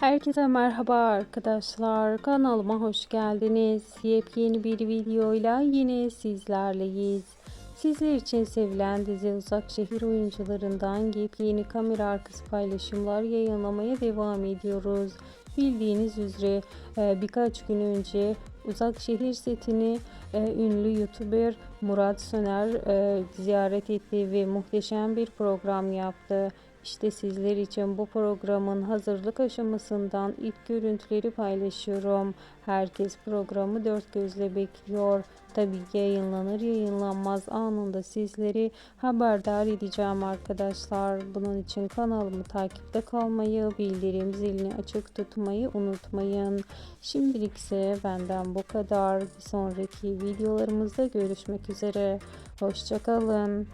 Herkese merhaba arkadaşlar. Kanalıma hoş geldiniz. Yepyeni bir videoyla yine sizlerleyiz. Sizler için sevilen dizi Uzak Şehir oyuncularından yepyeni kamera arkası paylaşımlar yayınlamaya devam ediyoruz. Bildiğiniz üzere e, birkaç gün önce Uzak Şehir setini e, ünlü YouTuber Murat Söner e, ziyaret etti ve muhteşem bir program yaptı. İşte sizler için bu programın hazırlık aşamasından ilk görüntüleri paylaşıyorum. Herkes programı dört gözle bekliyor. Tabii ki yayınlanır yayınlanmaz anında sizleri haberdar edeceğim arkadaşlar. Bunun için kanalımı takipte kalmayı, bildirim zilini açık tutmayı unutmayın. Şimdilik ise benden bu kadar. Bir sonraki videolarımızda görüşmek üzere. Hoşçakalın.